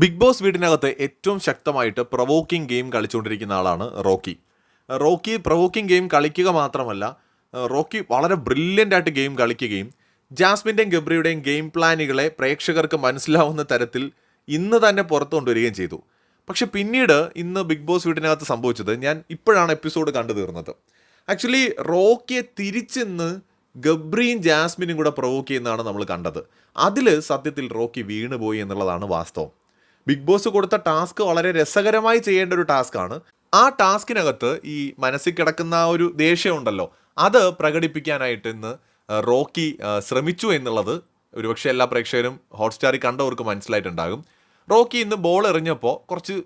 Big boss വീടിനകത്ത് ഏറ്റവും ശക്തമായിട്ട് പ്രൊവോക്കിംഗ് ഗെയിം കളിച്ചുകൊണ്ടിരിക്കുന്ന ആളാണ് റോക്കി. റോക്കി പ്രൊവോക്കിംഗ് ഗെയിം കളിക്കുക മാത്രമല്ല റോക്കി വളരെ ബ്രില്യന്റ് ആയിട്ട് ഗെയിം കളിക്കുകയും ജാസ്മിന്റെയും ഗബ്രിയുടെയും ഗെയിം പ്ലാനുകളെ പ്രേക്ഷകർക്ക് മനസ്സിലാവുന്ന തരത്തിൽ ഇന്ന് തന്നെ പുറത്തു കൊണ്ടുവരികയും ചെയ്തു. പക്ഷെ പിന്നീട് ഇന്ന് ബിഗ് ബോസ് വീടിനകത്ത് സംഭവിച്ചത് ഞാൻ ഇപ്പോഴാണ് എപ്പിസോഡ് കണ്ടു തീർന്നത്. ആക്ച്വലി റോക്കിയെ തിരിച്ചെന്ന് ഗബ്രിയും ജാസ്മിനും കൂടെ പ്രവോക്ക് ചെയ്യുന്നതാണ് നമ്മൾ കണ്ടത്. അതിൽ സത്യത്തിൽ റോക്കി വീണുപോയി എന്നുള്ളതാണ് വാസ്തവം. ബിഗ് ബോസ് കൊടുത്ത ടാസ്ക് വളരെ രസകരമായി ചെയ്യേണ്ട ഒരു ടാസ്ക്കാണ് ആ ടാസ്കിനകത്ത് ഈ മനസ്സിൽ കിടക്കുന്ന ഒരു ദേഷ്യം ഉണ്ടല്ലോ അത് പ്രകടിപ്പിക്കാനായിട്ട് ഇന്ന് റോക്കി ശ്രമിച്ചു എന്നുള്ളത് ഒരുപക്ഷെ എല്ലാ പ്രേക്ഷകരും ഹോട്ട്സ്റ്റാറിൽ കണ്ടവർക്ക് മനസ്സിലായിട്ടുണ്ടാകും. റോക്കി ഇന്ന് ബോൾ എറിഞ്ഞപ്പോൾ കുറച്ച്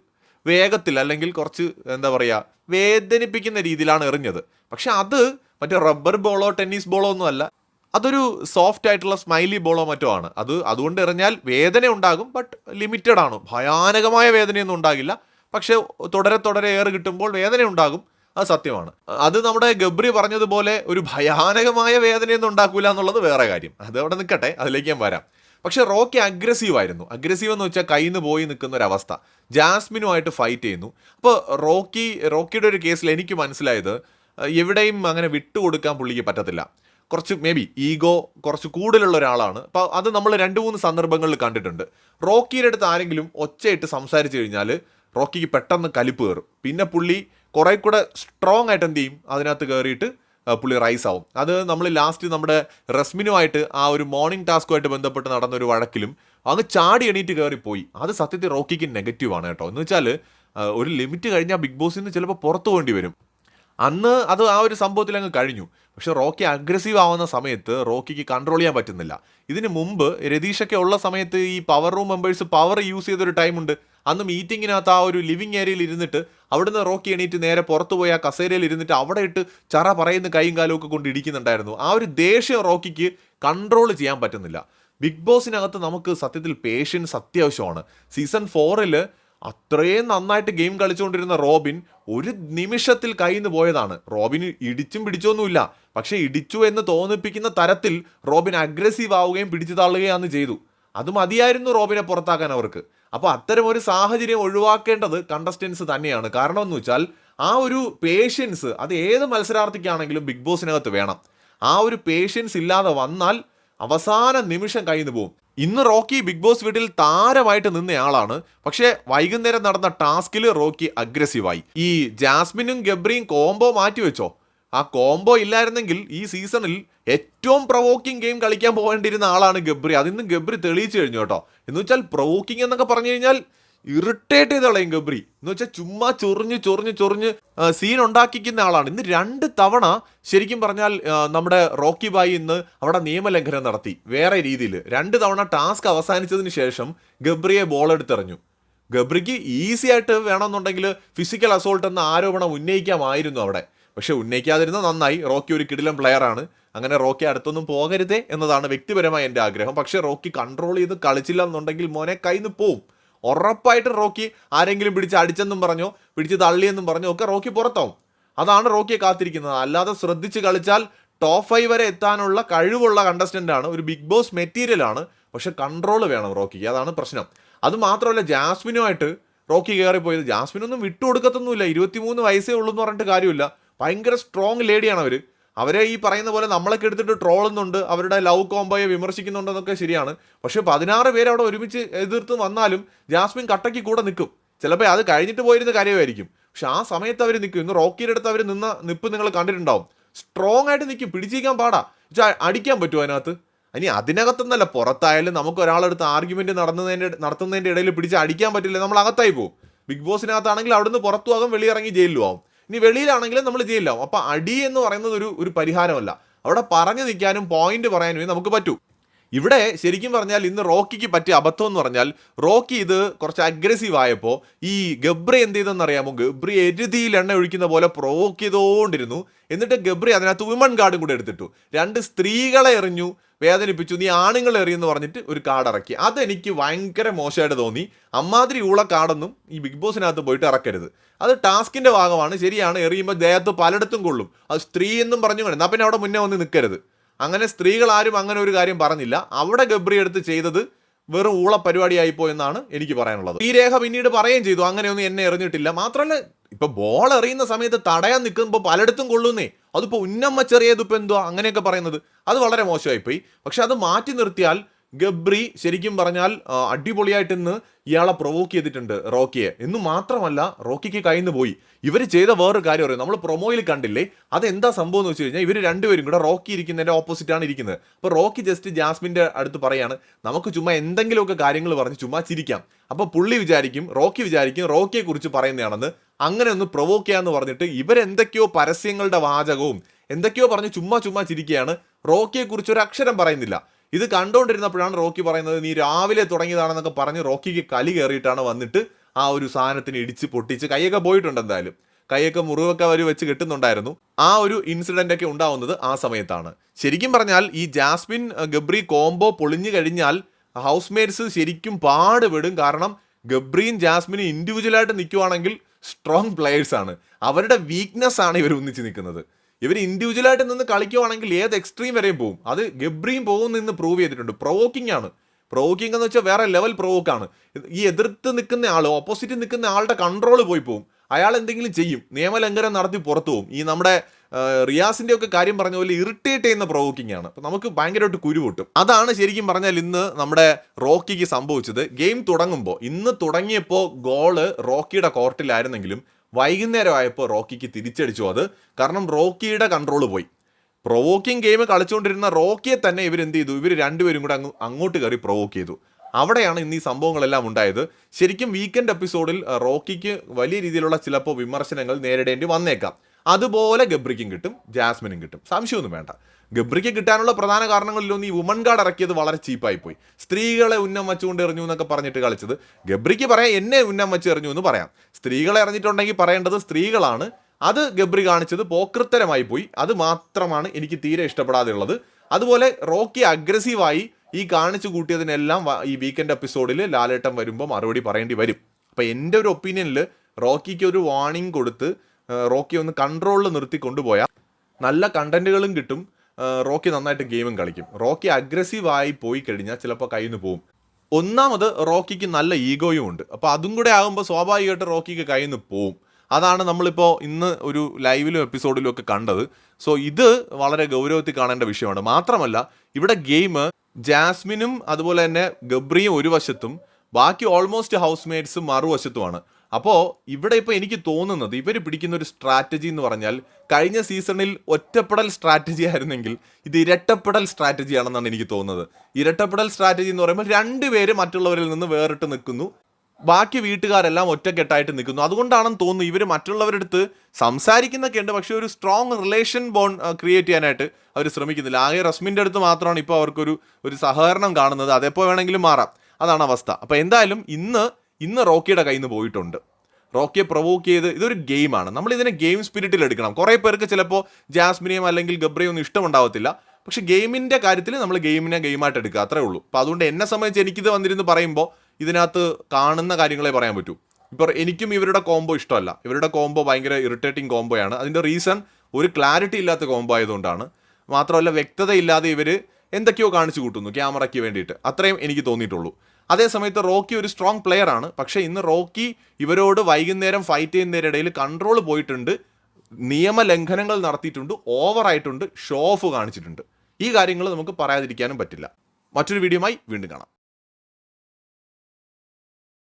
വേഗത്തിൽ അല്ലെങ്കിൽ കുറച്ച് എന്താ പറയുക വേദനിപ്പിക്കുന്ന രീതിയിലാണ് എറിഞ്ഞത്. പക്ഷെ അത് മറ്റേ റബ്ബർ ബോളോ ടെന്നീസ് ബോളോ ഒന്നും അല്ല. അതൊരു സോഫ്റ്റ് ആയിട്ടുള്ള സ്മൈലി ബോളോ മറ്റോ ആണ്. അത് അതുകൊണ്ട് എറിഞ്ഞാൽ വേദന ഉണ്ടാകും ബട്ട് ലിമിറ്റഡ് ആണ്. ഭയാനകമായ വേദനയൊന്നും ഉണ്ടാകില്ല. പക്ഷേ തുടരെ തുടരെ എയർ കിട്ടുമ്പോൾ വേദന ഉണ്ടാകും. അത് സത്യമാണ്. അത് നമ്മുടെ ഗബ്രി പറഞ്ഞതുപോലെ ഒരു ഭയാനകമായ വേദനയൊന്നും ഉണ്ടാക്കൂല എന്നുള്ളത് വേറെ കാര്യം. അത് അവിടെ നിൽക്കട്ടെ അതിലേക്ക് ഞാൻ വരാം. പക്ഷേ റോക്കി അഗ്രസീവ് ആയിരുന്നു. അഗ്രസീവ് എന്ന് വെച്ചാൽ കയ്യിൽ നിന്ന് പോയി നിൽക്കുന്ന ഒരു അവസ്ഥ. ജാസ്മിനുമായിട്ട് ഫൈറ്റ് ചെയ്യുന്നു. അപ്പോൾ റോക്കി റോക്കിയുടെ ഒരു കേസിൽ എനിക്ക് മനസ്സിലായത് എവിടെയും അങ്ങനെ വിട്ടുകൊടുക്കാൻ പുള്ളിക്ക് പറ്റത്തില്ല. കുറച്ച് മേ ബി ഈഗോ കുറച്ച് കൂടുതലുള്ള ഒരാളാണ്. അപ്പോൾ അത് നമ്മൾ രണ്ട് മൂന്ന് സന്ദർഭങ്ങളിൽ കണ്ടിട്ടുണ്ട്. റോക്കിയുടെ അടുത്ത് ആരെങ്കിലും ഒച്ചയിട്ട് സംസാരിച്ചു കഴിഞ്ഞാൽ റോക്കിക്ക് പെട്ടെന്ന് കലിപ്പ് കയറും. പിന്നെ പുള്ളി കുറേ കൂടെ സ്ട്രോങ് ആയിട്ട് എന്ത് ചെയ്യും? അതിനകത്ത് കയറിയിട്ട് പുള്ളി റൈസ് ആവും. അത് നമ്മൾ ലാസ്റ്റ് നമ്മുടെ റസ്മിനുമായിട്ട് ആ ഒരു മോർണിംഗ് ടാസ്കുമായിട്ട് ബന്ധപ്പെട്ട് നടന്ന ഒരു വഴക്കിലും അങ്ങ് ചാടി എണീറ്റ് കയറിപ്പോയി അത് സത്യത്തിൽ റോക്കിക്ക് നെഗറ്റീവാണ് കേട്ടോ. എന്ന് വെച്ചാൽ ഒരു ലിമിറ്റ് കഴിഞ്ഞാൽ ബിഗ് ബോസിൽ നിന്ന് ചിലപ്പോൾ പുറത്തു പോകേണ്ടി വരും. അന്ന് അത് ആ ഒരു സംഭവത്തിൽ അങ്ങ് കഴിഞ്ഞു. പക്ഷെ റോക്കി അഗ്രസീവ് ആവുന്ന സമയത്ത് റോക്കിക്ക് കൺട്രോൾ ചെയ്യാൻ പറ്റുന്നില്ല. ഇതിന് മുമ്പ് രതീഷൊക്കെ ഉള്ള സമയത്ത് ഈ power room members power use ചെയ്തൊരു ടൈമുണ്ട് അന്ന് മീറ്റിങ്ങിനകത്ത് ആ ഒരു ലിവിങ് ഏരിയയിൽ ഇരുന്നിട്ട് അവിടുന്ന് റോക്കി എണീറ്റ് നേരെ പുറത്തു പോയി ആ കസേരയിൽ ഇരുന്നിട്ട് അവിടെ ഇട്ട് ചറ പറയുന്ന കൈയും കാലും ഒക്കെ കൊണ്ട് ഇടിക്കുന്നുണ്ടായിരുന്നു. ആ ഒരു ദേഷ്യം റോക്കിക്ക് കൺട്രോൾ ചെയ്യാൻ പറ്റുന്നില്ല. ബിഗ് ബോസിനകത്ത് നമുക്ക് സത്യത്തിൽ പേഷ്യൻസ് അത്യാവശ്യമാണ്. സീസൺ ഫോറിൽ അത്രയും നന്നായിട്ട് ഗെയിം കളിച്ചുകൊണ്ടിരുന്ന റോബിൻ ഒരു നിമിഷത്തിൽ കയ്യിൽ പോയതാണ്. റോബിന് ഇടിച്ചും പിടിച്ചൊന്നുമില്ല. പക്ഷേ ഇടിച്ചു എന്ന് തോന്നിപ്പിക്കുന്ന തരത്തിൽ റോബിൻ അഗ്രസീവ് ആവുകയും പിടിച്ചു തള്ളുകയാണ് ചെയ്തു. അത് മതിയായിരുന്നു റോബിനെ പുറത്താക്കാൻ അവർക്ക്. അപ്പോൾ അത്തരം ഒരു സാഹചര്യം ഒഴിവാക്കേണ്ടത് കണ്ടസ്റ്റൻസ് തന്നെയാണ്. കാരണം എന്ന് വെച്ചാൽ ആ ഒരു പേഷ്യൻസ് അത് ഏത് മത്സരാർത്ഥിക്കാണെങ്കിലും ബിഗ് ബോസിനകത്ത് വേണം. ആ ഒരു പേഷ്യൻസ് ഇല്ലാതെ വന്നാൽ അവസാന നിമിഷം കയ്യിൽ നിന്ന് പോകും ഇന്ന് റോക്കി ബിഗ് ബോസ് വീട്ടിൽ താരമായിട്ട് നിന്നയാളാണ് പക്ഷേ വൈകുന്നേരം നടന്ന ടാസ്കിൽ റോക്കി അഗ്രസീവായി. ഈ ജാസ്മിനും ഗബ്രിയും കോംബോ മാറ്റിവെച്ചോ? ആ കോംബോ ഇല്ലായിരുന്നെങ്കിൽ ഈ സീസണിൽ ഏറ്റവും പ്രൊവോക്കിംഗ് ഗെയിം കളിക്കാൻ പോകേണ്ടിയിരുന്ന ആളാണ് ഗബ്രി. അതിന്ന് ഗബ്രി തെളിയിച്ചു കഴിഞ്ഞു കേട്ടോ. എന്ന് വെച്ചാൽ പ്രൊവോക്കിംഗ് എന്നൊക്കെ പറഞ്ഞു കഴിഞ്ഞാൽ ഇറിറ്റേറ്റ് ചെയ്ത് കളയും ഗബ്രി. എന്ന് വെച്ചാൽ ചുമ്മാ ചൊറിഞ്ഞ് ചൊറിഞ്ഞ് ചൊറിഞ്ഞ് സീൻ ഉണ്ടാക്കിക്കുന്ന ആളാണ്. ഇന്ന് രണ്ട് തവണ ശരിക്കും പറഞ്ഞാൽ നമ്മുടെ റോക്കി ബായി ഇന്ന് അവിടെ നിയമലംഘനം നടത്തി. വേറെ രീതിയിൽ രണ്ട് തവണ ടാസ്ക് അവസാനിച്ചതിന് ശേഷം ഗബ്രിയെ ബോൾ എടുത്തെറിഞ്ഞു. ഗബ്രിക്ക് ഈസി ആയിട്ട് വേണമെന്നുണ്ടെങ്കിൽ ഫിസിക്കൽ അസോൾട്ട് എന്ന ആരോപണം ഉന്നയിക്കാമായിരുന്നു അവിടെ. പക്ഷെ ഉന്നയിക്കാതിരുന്ന നന്നായി. റോക്കി ഒരു കിടിലം പ്ലെയർ ആണ്. അങ്ങനെ റോക്കി അടുത്തൊന്നും പോകരുതേ എന്നതാണ് വ്യക്തിപരമായ എന്റെ ആഗ്രഹം. പക്ഷേ റോക്കി കൺട്രോൾ ചെയ്ത് കളിച്ചില്ല എന്നുണ്ടെങ്കിൽ മോനെ കയ്യിൽ നിന്ന് പോവും. ഉറപ്പായിട്ടും റോക്കി ആരെങ്കിലും പിടിച്ച് അടിച്ചെന്നും പറഞ്ഞോ പിടിച്ച് തള്ളിയെന്നും പറഞ്ഞോ ഒക്കെ റോക്കി പുറത്താവും. അതാണ് റോക്കിയെ കാത്തിരിക്കുന്നത്. അല്ലാതെ ശ്രദ്ധിച്ച് കളിച്ചാൽ ടോപ്പ് ഫൈവ് വരെ എത്താനുള്ള കഴിവുള്ള കണ്ടസ്റ്റന്റ് ആണ്. ഒരു ബിഗ് ബോസ് മെറ്റീരിയൽ ആണ്. പക്ഷെ കൺട്രോൾ വേണം റോക്കിക്ക്. അതാണ് പ്രശ്നം. അത് മാത്രമല്ല ജാസ്മിനുമായിട്ട് റോക്കി കയറിപ്പോയത്. ജാസ്മിനൊന്നും വിട്ടുകൊടുക്കത്തൊന്നുമില്ല. ഇരുപത്തിമൂന്ന് വയസ്സേ ഉള്ളൂ എന്ന് പറഞ്ഞിട്ട് കാര്യമില്ല. ഭയങ്കര സ്ട്രോങ് ലേഡിയാണ് അവർ അവരെ ഈ പറയുന്ന പോലെ നമ്മളൊക്കെ എടുത്തിട്ട് ട്രോളുന്നുണ്ട് അവരുടെ ലവ് കോംബോയെ വിമർശിക്കുന്നുണ്ടെന്നൊക്കെ ശരിയാണ്. പക്ഷേ പതിനാറ് പേര് അവിടെ ഒരുമിച്ച് എതിർത്ത് വന്നാലും ജാസ്മിൻ കട്ടയ്ക്ക് കൂടെ നിൽക്കും. ചിലപ്പോൾ അത് കഴിഞ്ഞിട്ട് പോയിരുന്ന കാര്യമായിരിക്കും. പക്ഷെ ആ സമയത്ത് അവർ നിൽക്കും. ഇന്ന് റോക്കിയുടെ അടുത്ത് അവർ നിന്ന നിപ്പ് നിങ്ങൾ കണ്ടിട്ടുണ്ടാവും. സ്ട്രോങ് ആയിട്ട് നിൽക്കും. പിടിച്ചിരിക്കാൻ പാടാ. അടിക്കാൻ പറ്റുമോ അതിനകത്ത്? ഇനി അതിനകത്തൊന്നല്ല. പുറത്തായാലും നമുക്ക് ഒരാളെടുത്ത് ആർഗ്യുമെന്റ് നടന്നതിന്റെ നടത്തുന്നതിന്റെ ഇടയിൽ പിടിച്ച് അടിക്കാൻ പറ്റില്ല. നമ്മൾ അകത്തായി പോകും ബിഗ് ബോസിനകത്താണെങ്കിൽ അവിടുന്ന് പുറത്തു ആകും വെളിയിറങ്ങി ജയിലിലും ആവും. ഇനി വെളിയിലാണെങ്കിലും നമ്മൾ ചെയ്യില്ല അപ്പൊ അടി എന്ന് പറയുന്നത് ഒരു ഒരു പരിഹാരമല്ല. അവിടെ പറഞ്ഞു നിൽക്കാനും പോയിന്റ് പറയാനും നമുക്ക് പറ്റൂ. ഇവിടെ ശരിക്കും പറഞ്ഞാൽ ഇന്ന് റോക്കിക്ക് പറ്റിയ അബദ്ധം എന്ന് പറഞ്ഞാൽ റോക്കി ഇത് കുറച്ച് അഗ്രസീവ് ആയപ്പോൾ ഈ ഗബ്രി എന്ത് ചെയ്തെന്ന് അറിയാമോ? ഗബ്രി എരുതിയിൽ എണ്ണ ഒഴിക്കുന്ന പോലെ പ്രൊവോക്ക് ചെയ്തുകൊണ്ടിരുന്നു എന്നിട്ട് ഗബ്രി അതിനകത്ത് വിമൺ കാർഡും കൂടെ എടുത്തിട്ടു. രണ്ട് സ്ത്രീകളെ എറിഞ്ഞു വേദനിപ്പിച്ചു നീ ആണുങ്ങൾ എറിയെന്ന് പറഞ്ഞിട്ട് ഒരു കാർഡ് ഇറക്കി. അതെനിക്ക് ഭയങ്കര മോശമായിട്ട് തോന്നി. അമ്മാതിരി ഊള കാർഡൊന്നും ഈ ബിഗ് ബോസിനകത്ത് പോയിട്ട് ഇറക്കരുത്. അത് ടാസ്കിന്റെ ഭാഗമാണ്. ശരിയാണ് എറിയുമ്പോൾ ദേഹത്ത് പലയിടത്തും കൊള്ളും. അത് സ്ത്രീ എന്നും പറഞ്ഞു എന്നാൽ പിന്നെ അവിടെ മുന്നേ വന്ന് നിൽക്കരുത് അങ്ങനെ സ്ത്രീകൾ ആരും അങ്ങനെ ഒരു കാര്യം പറഞ്ഞില്ല. അവിടെ ഗബ്രി എടുത്ത് ചെയ്തത് വെറും ഊള പരിപാടിയായിപ്പോ എന്നാണ് എനിക്ക് പറയാനുള്ളത്. ഈ രേഖ പിന്നീട് പറയുകയും ചെയ്തു. അങ്ങനെയൊന്നും എന്നെ എറിഞ്ഞിട്ടില്ല. മാത്രമല്ല ഇപ്പൊ ബോൾ എറിയുന്ന സമയത്ത് തടയാൻ നിൽക്കുമ്പോൾ പലയിടത്തും കൊള്ളുന്നേ. അതിപ്പോ ഉന്നമ്മ ചെറിയത് ഇപ്പൊ എന്തുവാ അങ്ങനെയൊക്കെ പറയുന്നത്. അത് വളരെ മോശമായിപ്പോയി. പക്ഷെ അത് മാറ്റി നിർത്തിയാൽ ഗബ്രി ശരിക്കും പറഞ്ഞാൽ അടിപൊളിയായിട്ട് ഇന്ന് ഇയാളെ പ്രൊവോക്ക് ചെയ്തിട്ടുണ്ട് റോക്കിയെ. എന്ന് മാത്രമല്ല റോക്കിക്ക് കയ്യിൽ നിന്ന് പോയി. ഇവർ ചെയ്ത വേറൊരു കാര്യം അറിയാം? നമ്മൾ പ്രൊമോയിൽ കണ്ടില്ലേ? അതെന്താ സംഭവം എന്ന് വെച്ച് കഴിഞ്ഞാൽ ഇവർ രണ്ടുപേരും കൂടെ റോക്കി ഇരിക്കുന്നതിന്റെ ഓപ്പോസിറ്റാണ് ഇരിക്കുന്നത്. അപ്പോൾ റോക്കി ജസ്റ്റ് ജാസ്മിന്റെ അടുത്ത് പറയാണ് നമുക്ക് ചുമ്മാ എന്തെങ്കിലുമൊക്കെ കാര്യങ്ങൾ പറഞ്ഞ് ചുമ്മാ ചിരിക്കാം. അപ്പോൾ പുള്ളി വിചാരിക്കും റോക്കി വിചാരിക്കും റോക്കിയെക്കുറിച്ച് പറയുന്നതാണെന്ന് അങ്ങനെ ഒന്ന് പ്രൊവോക്ക് ചെയ്യാന്ന് പറഞ്ഞിട്ട് ഇവരെന്തൊക്കെയോ പരസ്യങ്ങളുടെ വാചകവും എന്തൊക്കെയോ പറഞ്ഞ് ചുമ്മാ ചുമ്മാ ചിരിക്കുകയാണ്. റോക്കിയെക്കുറിച്ച് ഒരു അക്ഷരം പറയുന്നില്ല. ഇത് കണ്ടുകൊണ്ടിരുന്നപ്പോഴാണ് റോക്കി പറയുന്നത് നീ രാവിലെ തുടങ്ങിയതാണെന്നൊക്കെ പറഞ്ഞ് റോക്കിക്ക് കലി കയറിയിട്ടാണ് വന്നിട്ട് ആ ഒരു സാധനത്തിന് ഇടിച്ച് പൊട്ടിച്ച് കൈയൊക്കെ പോയിട്ടുണ്ട് എന്തായാലും. കൈയൊക്കെ മുറിവൊക്കെ അവർ വെച്ച് കെട്ടുന്നുണ്ടായിരുന്നു. ആ ഒരു ഇൻസിഡന്റ് ഒക്കെ ഉണ്ടാവുന്നത് ആ സമയത്താണ്. ശരിക്കും പറഞ്ഞാൽ ഈ ജാസ്മിൻ ഗബ്രി കോംബോ പൊളിഞ്ഞു കഴിഞ്ഞാൽ ഹൗസ് മേറ്റ്സ് ശരിക്കും പാടുപെടും. കാരണം ഗബ്രിയും ജാസ്മിനും ഇൻഡിവിജ്വലായിട്ട് നിൽക്കുവാണെങ്കിൽ സ്ട്രോങ് പ്ലെയേഴ്സാണ് അവരുടെ വീക്ക്നെസ് ആണ് ഇവർ ഒന്നിച്ച് നിൽക്കുന്നത്. ഇവർ ഇൻഡിവിജ്വലായിട്ട് നിന്ന് കളിക്കുവാണെങ്കിൽ ഏത് എക്സ്ട്രീം വരെയും പോകും അത് ഗബ്രിയും പോകും നിന്ന് പ്രൂവ് ചെയ്തിട്ടുണ്ട്. പ്രൊവോക്കിംഗ് ആണ്. പ്രൊവോക്കിംഗ് എന്ന് വെച്ചാൽ വേറെ ലെവൽ പ്രൊവോക്കാണ് ഈ എതിർത്ത് നിൽക്കുന്ന ആൾ ഓപ്പോസിറ്റ് നിൽക്കുന്ന ആളുടെ കൺട്രോൾ പോയി പോകും അയാൾ എന്തെങ്കിലും ചെയ്യും. നിയമലംഘനം നടത്തി പുറത്തു പോകും ഈ നമ്മുടെ റിയാസിന്റെ ഒക്കെ കാര്യം പറഞ്ഞ പോലെ ഇറിറ്റേറ്റ് ചെയ്യുന്ന പ്രൊവോക്കിംഗ് ആണ്. അപ്പോൾ നമുക്ക് ഭയങ്കരമായിട്ട് കുരു പൊട്ടും. അതാണ് ശരിക്കും പറഞ്ഞാൽ ഇന്ന് നമ്മുടെ റോക്കിക്ക് സംഭവിച്ചത്. ഗെയിം തുടങ്ങുമ്പോൾ ഇന്ന് തുടങ്ങിയപ്പോൾ ഗോൾ റോക്കിയുടെ കോർട്ടിലായിരുന്നെങ്കിലും വൈകുന്നേരം ആയപ്പോൾ റോക്കിക്ക് തിരിച്ചടിച്ചു. അത് കാരണം റോക്കിയുടെ കൺട്രോൾ പോയി. പ്രൊവോക്കിംഗ് ഗെയിം കളിച്ചുകൊണ്ടിരുന്ന റോക്കിയെ തന്നെ ഇവർ എന്ത് ചെയ്തു? ഇവർ രണ്ടുപേരും കൂടെ അങ്ങ് അങ്ങോട്ട് കയറി പ്രൊവോക്ക് ചെയ്തു. അവിടെയാണ് ഇന്ന് ഈ സംഭവങ്ങളെല്ലാം ഉണ്ടായത്. ശരിക്കും വീക്കെൻഡ് എപ്പിസോഡിൽ റോക്കിക്ക് വലിയ രീതിയിലുള്ള ചിലപ്പോൾ വിമർശനങ്ങൾ നേരിടേണ്ടി വന്നേക്കാം. അതുപോലെ ഗബ്രിക്കും കിട്ടും ജാസ്മിനും കിട്ടും. സംശയമൊന്നും വേണ്ട. ഗബ്രിക്ക് കിട്ടാനുള്ള പ്രധാന കാരണങ്ങളിലൊന്നും ഈ വുമൺ ഗാർഡ് ഇറക്കിയത് വളരെ ചീപ്പായി പോയി. സ്ത്രീകളെ ഉന്നം വെച്ചുകൊണ്ട് എറിഞ്ഞു എന്നൊക്കെ പറഞ്ഞിട്ട് കളിച്ചത്. ഗബ്രിക്ക് പറയാം എന്നെ ഉന്നം വെച്ച് എറിഞ്ഞു എന്ന് പറയാം. സ്ത്രീകളെ എറിഞ്ഞിട്ടുണ്ടെങ്കിൽ പറയേണ്ടത് സ്ത്രീകളാണ്. അത് ഗബ്രി കാണിച്ചത് പോക്കൃത്തരമായി പോയി. അത് മാത്രമാണ് എനിക്ക് തീരെ ഇഷ്ടപ്പെടാതെ ഉള്ളത് അതുപോലെ റോക്കി അഗ്രസീവായി ഈ കാണിച്ചു കൂട്ടിയതിനെല്ലാം ഈ വീക്കെൻഡ് എപ്പിസോഡിൽ ലാലേട്ടം വരുമ്പോൾ മറുപടി പറയേണ്ടി വരും. അപ്പം എന്റെ ഒരു ഒപ്പീനിയനിൽ റോക്കിക്ക് ഒരു വാണിംഗ് കൊടുത്ത് റോക്കി ഒന്ന് കൺട്രോളിൽ നിർത്തി കൊണ്ടുപോയാൽ നല്ല കണ്ടന്റുകളും കിട്ടും. റോക്കി നന്നായിട്ട് ഗെയിമും കളിക്കും. റോക്കി അഗ്രസീവായി പോയി കഴിഞ്ഞാൽ ചിലപ്പോൾ കയ്യിൽ നിന്ന് പോകും ഒന്നാമത് റോക്കിക്ക് നല്ല ഈഗോയും ഉണ്ട്. അപ്പോൾ അതും കൂടെ ആകുമ്പോൾ സ്വാഭാവികമായിട്ട് റോക്കിക്ക് കയ്യിൽ നിന്ന് പോവും. അതാണ് നമ്മളിപ്പോൾ ഇന്ന് ഒരു ലൈവിലും എപ്പിസോഡിലും ഒക്കെ കണ്ടത്. സോ ഇത് വളരെ ഗൗരവത്തിൽ കാണേണ്ട വിഷയമാണ്. മാത്രമല്ല ഇവിടെ ഗെയിം ജാസ്മിനും അതുപോലെ തന്നെ ഗബ്രിയും ഒരു വശത്തും ബാക്കി ഓൾമോസ്റ്റ് ഹൗസ് മേറ്റ്സും മറുവശത്തുമാണ്. അപ്പോൾ ഇവിടെ ഇപ്പോൾ എനിക്ക് തോന്നുന്നത് ഇവർ പിടിക്കുന്ന ഒരു സ്ട്രാറ്റജി എന്ന് പറഞ്ഞാൽ കഴിഞ്ഞ സീസണിൽ ഒറ്റപ്പെടൽ സ്ട്രാറ്റജി ആയിരുന്നെങ്കിൽ ഇത് ഇരട്ടപ്പെടൽ സ്ട്രാറ്റജി ആണെന്നാണ് എനിക്ക് തോന്നുന്നത്. ഇരട്ടപ്പെടൽ സ്ട്രാറ്റജി എന്ന് പറയുമ്പോൾ രണ്ട് പേര് മറ്റുള്ളവരിൽ നിന്ന് വേറിട്ട് നിൽക്കുന്നു. ബാക്കി വീട്ടുകാരെല്ലാം ഒറ്റക്കെട്ടായിട്ട് നിൽക്കുന്നു. അതുകൊണ്ടാണെന്ന് തോന്നുന്നു ഇവർ മറ്റുള്ളവരുടെ അടുത്ത് സംസാരിക്കുന്നൊക്കെ ഉണ്ട്. പക്ഷേ ഒരു സ്ട്രോങ് റിലേഷൻ ബോൺ ക്രിയേറ്റ് ചെയ്യാനായിട്ട് അവർ ശ്രമിക്കുന്നില്ല. ആകെ റസ്മിന്റെ അടുത്ത് മാത്രമാണ് ഇപ്പോൾ അവർക്കൊരു ഒരു സഹകരണം കാണുന്നത്. അതെപ്പോൾ വേണമെങ്കിലും മാറാം. അതാണ് അവസ്ഥ. അപ്പോൾ എന്തായാലും ഇന്ന് ഇന്ന് റോക്കിയുടെ കയ്യിൽ നിന്ന് പോയിട്ടുണ്ട്. റോക്കിയെ പ്രൊവോക്ക് ചെയ്ത് ഇതൊരു ഗെയിമാണ് നമ്മൾ ഇതിനെ ഗെയിം സ്പിരിറ്റിൽ എടുക്കണം. കുറേ പേർക്ക് ചിലപ്പോൾ ജാസ്മിനെയും അല്ലെങ്കിൽ ഗബ്രയും ഒന്നും ഇഷ്ടമുണ്ടാവത്തില്ല. പക്ഷെ ഗെയിമിന്റെ കാര്യത്തിൽ നമ്മൾ ഗെയിമിനെ ഗെയിമായിട്ട് എടുക്കുക. അത്രേ ഉള്ളൂ. അപ്പോൾ അതുകൊണ്ട് എന്നെ സംബന്ധിച്ച് എനിക്കിത് വന്നിരുന്ന് പറയുമ്പോൾ ഇതിനകത്ത് കാണുന്ന കാര്യങ്ങളെ പറയാൻ പറ്റൂ. ഇപ്പോൾ എനിക്കും ഇവരുടെ കോംബോ ഇഷ്ടമല്ല. ഇവരുടെ കോംബോ ഭയങ്കര ഇറിറ്റേറ്റിംഗ് കോംബോയാണ് അതിന്റെ റീസൺ ഒരു ക്ലാരിറ്റി ഇല്ലാത്ത കോംബോ ആയതുകൊണ്ടാണ്. മാത്രമല്ല വ്യക്തതയില്ലാതെ ഇവർ എന്തൊക്കെയോ കാണിച്ചു കൂട്ടുന്നു ക്യാമറയ്ക്ക് വേണ്ടിയിട്ട്. അത്രയും എനിക്ക് തോന്നിയിട്ടുള്ളൂ. അതേ സമയത്ത് റോക്കി ഒരു സ്ട്രോങ് പ്ലെയർ ആണ്. പക്ഷേ ഇന്ന് റോക്കി ഇവരോട് വൈകുന്നേരം ഫൈറ്റ് ചെയ്യുന്നതിനിടയിൽ കൺട്രോൾ പോയിട്ടുണ്ട്. നിയമലംഘനങ്ങൾ നടത്തിയിട്ടുണ്ട്. ഓവറായിട്ടുണ്ട് ഷോ ഓഫ് കാണിച്ചിട്ടുണ്ട്. ഈ കാര്യങ്ങൾ നമുക്ക് പറയാതിരിക്കാനും പറ്റില്ല. മറ്റൊരു വീഡിയോയുമായി വീണ്ടും കാണാം.